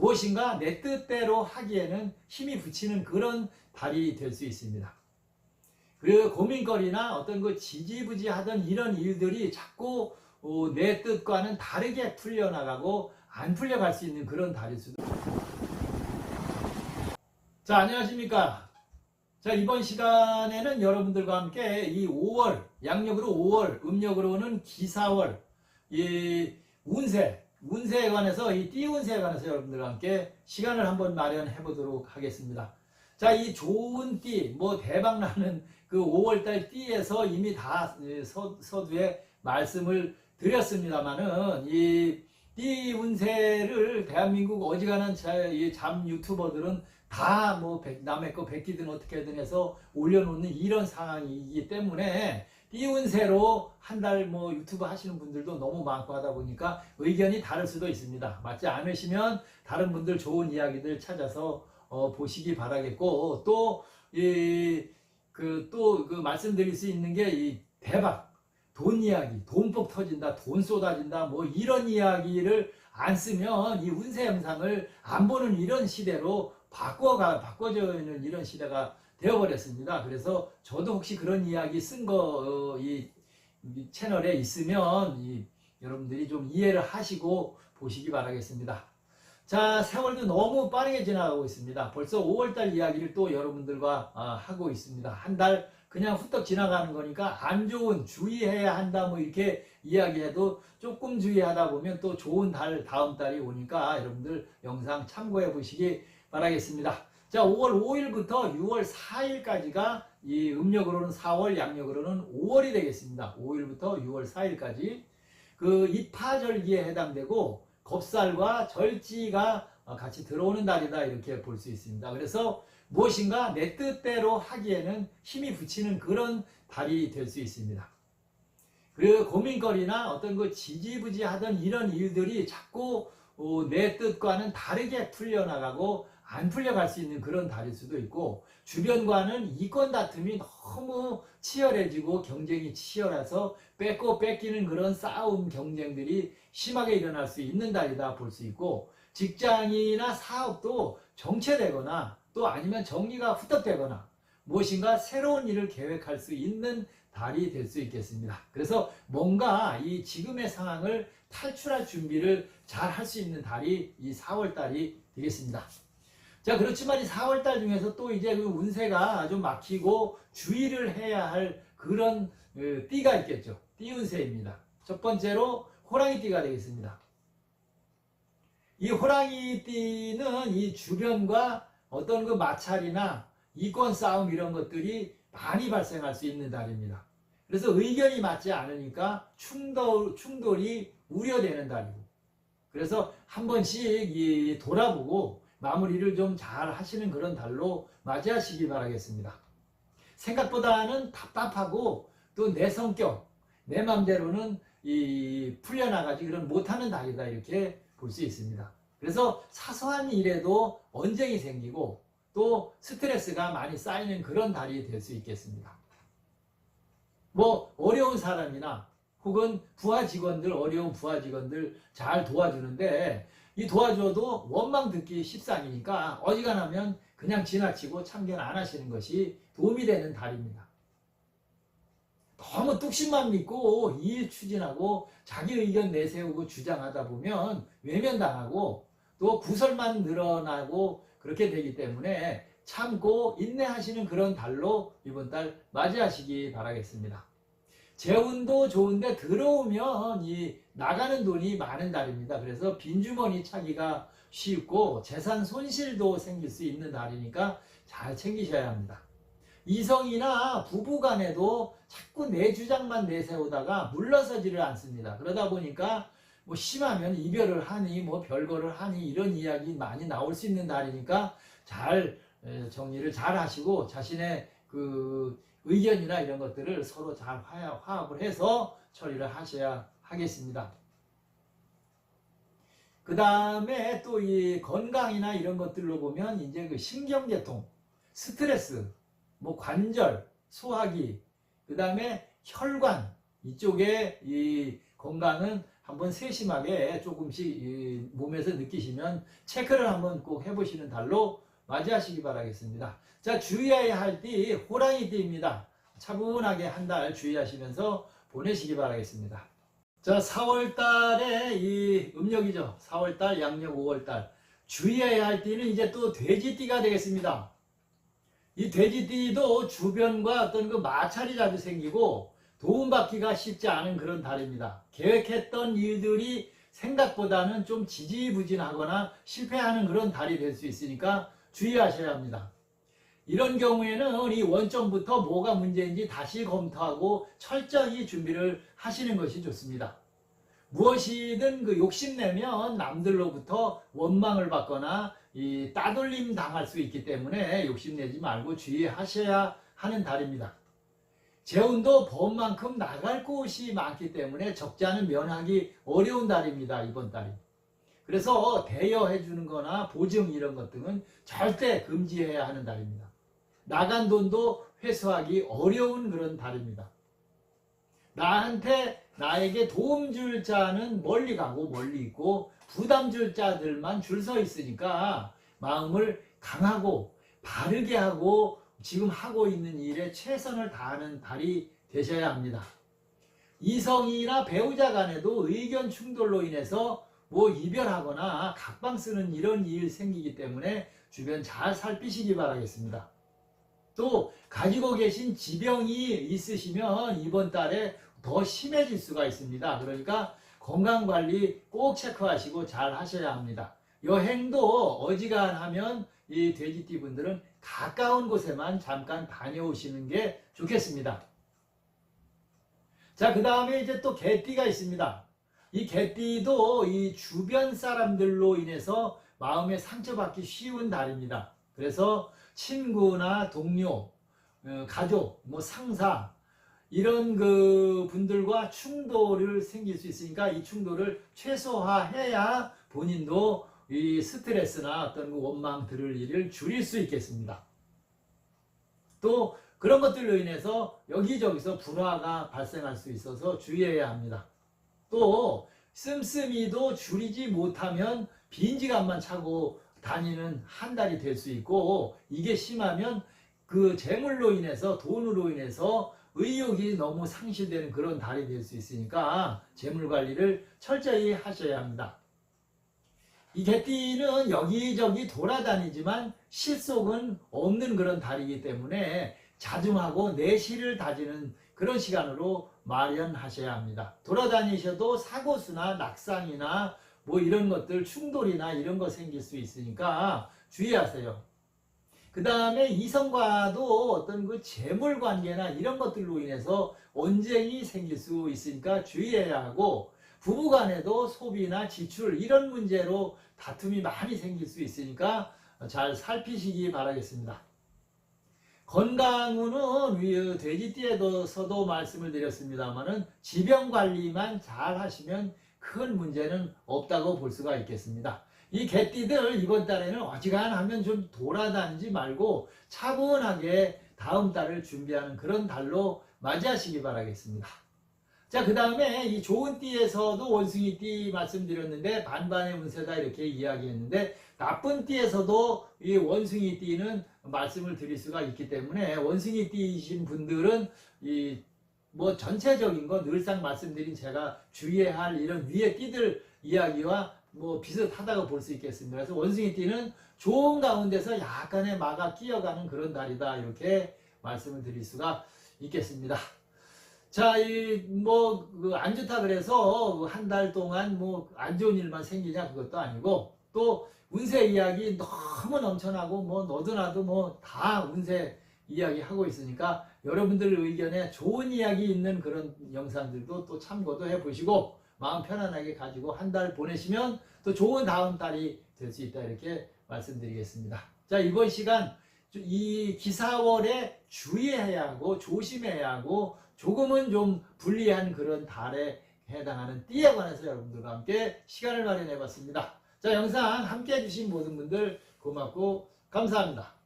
무엇인가 내 뜻대로 하기에는 힘이 붙이는 그런 달이 될 수 있습니다. 그리고 고민거리나 어떤 그 지지부지하던 이런 일들이 자꾸 어, 내 뜻과는 다르게 풀려나가고 안 풀려갈 수 있는 그런 달일 수도 자 안녕하십니까 자 이번 시간에는 여러분들과 함께 이 5월 양력으로 5월 음력으로는 기사월 이 운세 운세에 관해서 이 띠운세에 관해서 여러분들과 함께 시간을 한번 마련해 보도록 하겠습니다. 자, 이 좋은 띠, 뭐 대박 나는 그 5월달 띠에서 이미 다 서, 서두에 말씀을 드렸습니다만은 이 띠 운세를 대한민국 어지간한 자, 이잠 유튜버들은 다 뭐 남의 거 베끼든 어떻게든 해서 올려놓는 이런 상황이기 때문에 띄운새로 한 달 뭐 유튜브 하시는 분들도 너무 많고 하다 보니까 의견이 다를 수도 있습니다. 맞지 않으시면 다른 분들 좋은 이야기들 찾아서 어, 보시기 바라겠고 또 이 그 또그 말씀드릴 수 있는 게 이 대박 돈 이야기, 돈폭 터진다, 돈 쏟아진다, 뭐 이런 이야기를 안 쓰면 이 운세 영상을 안 보는 이런 시대로 바꿔가 바꿔져는 이런 시대가 되어버렸습니다. 그래서 저도 혹시 그런 이야기 쓴 거 이 채널에 있으면 이 여러분들이 좀 이해를 하시고 보시기 바라겠습니다. 자, 세월도 너무 빠르게 지나가고 있습니다. 벌써 5월달 이야기를 또 여러분들과 아, 하고 있습니다. 한 달 그냥 후딱 지나가는 거니까 안 좋은 주의해야 한다 뭐 이렇게 이야기해도 조금 주의하다 보면 또 좋은 달 다음 달이 오니까 여러분들 영상 참고해 보시기 바라겠습니다. 자, 5월 5일부터 6월 4일까지가 이 음력으로는 4월, 양력으로는 5월이 되겠습니다. 5일부터 6월 4일까지 그 입하절기에 해당되고 겁살과 절지가 같이 들어오는 달이다 이렇게 볼 수 있습니다. 그래서 무엇인가 내 뜻대로 하기에는 힘이 붙이는 그런 달이 될 수 있습니다. 그리고 고민거리나 어떤 그 지지부지하던 이런 일들이 자꾸 어, 내 뜻과는 다르게 풀려나가고 안 풀려갈 수 있는 그런 달일 수도 있고 주변과는 이권 다툼이 너무 치열해지고 경쟁이 치열해서 뺏고 뺏기는 그런 싸움 경쟁들이 심하게 일어날 수 있는 달이다 볼 수 있고 직장이나 사업도 정체되거나 또 아니면 정리가 후떡되거나 무엇인가 새로운 일을 계획할 수 있는 달이 될 수 있겠습니다. 그래서 뭔가 이 지금의 상황을 탈출할 준비를 잘 할 수 있는 달이 이 4월 달이 되겠습니다. 자, 그렇지만 이 4월 달 중에서 또 이제 그 운세가 좀 막히고 주의를 해야 할 그런 그 띠가 있겠죠. 띠 운세입니다. 첫 번째로 호랑이 띠가 되겠습니다. 이 호랑이 띠는 이 주변과 어떤 그 마찰이나 이권 싸움 이런 것들이 많이 발생할 수 있는 달입니다. 그래서 의견이 맞지 않으니까 충돌, 충돌이 우려되는 달이고. 그래서 한 번씩 돌아보고 마무리를 좀 잘 하시는 그런 달로 맞이하시기 바라겠습니다. 생각보다는 답답하고 또 내 성격, 내 맘대로는 이 풀려나가지 그런 못하는 달이다 이렇게 볼 수 있습니다. 그래서 사소한 일에도 언쟁이 생기고 또 스트레스가 많이 쌓이는 그런 달이 될 수 있겠습니다. 뭐 어려운 사람이나 혹은 부하 직원들 어려운 부하 직원들 잘 도와주는데 이 도와줘도 원망 듣기 십상이니까 어지간하면 그냥 지나치고 참견 안 하시는 것이 도움이 되는 달입니다. 너무 뚝심만 믿고 일 추진하고 자기 의견 내세우고 주장하다 보면 외면당하고 또 구설만 늘어나고 그렇게 되기 때문에 참고 인내하시는 그런 달로 이번 달 맞이하시기 바라겠습니다. 재운도 좋은데 들어오면 이 나가는 돈이 많은 달입니다. 그래서 빈주머니 차기가 쉽고 재산 손실도 생길 수 있는 달이니까 잘 챙기셔야 합니다. 이성이나 부부 간에도 자꾸 내 주장만 내세우다가 물러서지를 않습니다. 그러다 보니까 뭐 심하면 이별을 하니 뭐 별거를 하니 이런 이야기 많이 나올 수 있는 날이니까 잘 정리를 잘 하시고 자신의 그 의견이나 이런 것들을 서로 잘 화합을 해서 처리를 하셔야 하겠습니다. 그 다음에 또 이 건강이나 이런 것들로 보면 이제 그 신경계통, 스트레스, 뭐 관절, 소화기, 그 다음에 혈관 이쪽에 이 건강은 한번 세심하게 조금씩 이 몸에서 느끼시면 체크를 한번 꼭 해보시는 달로 맞이하시기 바라겠습니다. 자, 주의해야 할 띠 호랑이 띠입니다. 차분하게 한 달 주의하시면서 보내시기 바라겠습니다. 자, 4월 달에 이 음력이죠. 4월 달, 양력 5월 달. 주의해야 할 띠는 이제 또 돼지띠가 되겠습니다. 이 돼지띠도 주변과 어떤 그 마찰이 자주 생기고 도움받기가 쉽지 않은 그런 달입니다. 계획했던 일들이 생각보다는 좀 지지부진하거나 실패하는 그런 달이 될 수 있으니까 주의하셔야 합니다. 이런 경우에는 이 원점부터 뭐가 문제인지 다시 검토하고 철저히 준비를 하시는 것이 좋습니다. 무엇이든 그 욕심내면 남들로부터 원망을 받거나 이 따돌림 당할 수 있기 때문에 욕심내지 말고 주의하셔야 하는 달입니다. 재운도 법만큼 나갈 곳이 많기 때문에 적자는 면하기 어려운 달입니다. 이번 달이. 그래서 대여해 주는 거나 보증 이런 것들은 절대 금지해야 하는 달입니다. 나간 돈도 회수하기 어려운 그런 달입니다. 나한테 나에게 도움 줄 자는 멀리 가고 멀리 있고 부담 줄 자들만 줄 서 있으니까 마음을 강하고 바르게 하고 지금 하고 있는 일에 최선을 다하는 달이 되셔야 합니다. 이성이나 배우자 간에도 의견 충돌로 인해서 뭐 이별하거나 각방 쓰는 이런 일 생기기 때문에 주변 잘 살피시기 바라겠습니다. 또 가지고 계신 지병이 있으시면 이번 달에 더 심해질 수가 있습니다. 그러니까 건강 관리 꼭 체크하시고 잘 하셔야 합니다. 여행도 어지간하면 이 돼지띠 분들은 가까운 곳에만 잠깐 다녀오시는 게 좋겠습니다. 자, 그 다음에 이제 또 개띠가 있습니다. 이 개띠도 이 주변 사람들로 인해서 마음에 상처받기 쉬운 달입니다. 그래서 친구나 동료, 어, 가족, 뭐 상사 이런 그 분들과 충돌을 생길 수 있으니까 이 충돌을 최소화해야 본인도 이 스트레스나 어떤 그 원망 들을 일을 줄일 수 있겠습니다. 또 그런 것들로 인해서 여기저기서 불화가 발생할 수 있어서 주의해야 합니다. 또 씀씀이도 줄이지 못하면 빈지감만 차고 다니는 한 달이 될 수 있고 이게 심하면 그 재물로 인해서 돈으로 인해서 의욕이 너무 상실되는 그런 달이 될 수 있으니까 재물 관리를 철저히 하셔야 합니다. 이 개띠는 여기저기 돌아다니지만 실속은 없는 그런 달이기 때문에 자중하고 내실을 다지는 그런 시간으로 마련하셔야 합니다. 돌아다니셔도 사고수나 낙상이나 뭐 이런 것들 충돌이나 이런 거 생길 수 있으니까 주의하세요. 그 다음에 이성과도 어떤 그 재물 관계나 이런 것들로 인해서 언쟁이 생길 수 있으니까 주의해야 하고 부부 간에도 소비나 지출 이런 문제로 다툼이 많이 생길 수 있으니까 잘 살피시기 바라겠습니다. 건강운은 위 돼지띠에서도 말씀을 드렸습니다만은 지병 관리만 잘 하시면 큰 문제는 없다고 볼 수가 있겠습니다. 이 개띠들 이번 달에는 어지간하면 좀 돌아다니지 말고 차분하게 다음 달을 준비하는 그런 달로 맞이하시기 바라겠습니다. 자, 그 다음에 이 좋은 띠에서도 원숭이 띠 말씀드렸는데 반반의 운세다 이렇게 이야기했는데 나쁜 띠에서도 이 원숭이 띠는 말씀을 드릴 수가 있기 때문에 원숭이 띠이신 분들은 이 뭐 전체적인 거 늘상 말씀드린 제가 주의해야 할 이런 위에 띠들 이야기와 뭐 비슷하다고 볼 수 있겠습니다. 그래서 원숭이 띠는 좋은 가운데서 약간의 마가 끼어가는 그런 달이다 이렇게 말씀을 드릴 수가 있겠습니다. 자, 이 뭐안 좋다 그래서 한 달 동안 뭐 안 좋은 일만 생기냐 그것도 아니고 또 운세 이야기 너무 넘쳐나고 뭐 너도 나도 뭐 다 운세 이야기 하고 있으니까 여러분들 의견에 좋은 이야기 있는 그런 영상들도 또 참고도 해 보시고 마음 편안하게 가지고 한 달 보내시면 또 좋은 다음 달이 될 수 있다 이렇게 말씀드리겠습니다. 자 이번 시간 이 기사월에 주의해야 하고 조심해야 하고 조금은 좀 불리한 그런 달에 해당하는 띠에 관해서 여러분들과 함께 시간을 마련해 봤습니다. 자 영상 함께 해주신 모든 분들 고맙고 감사합니다.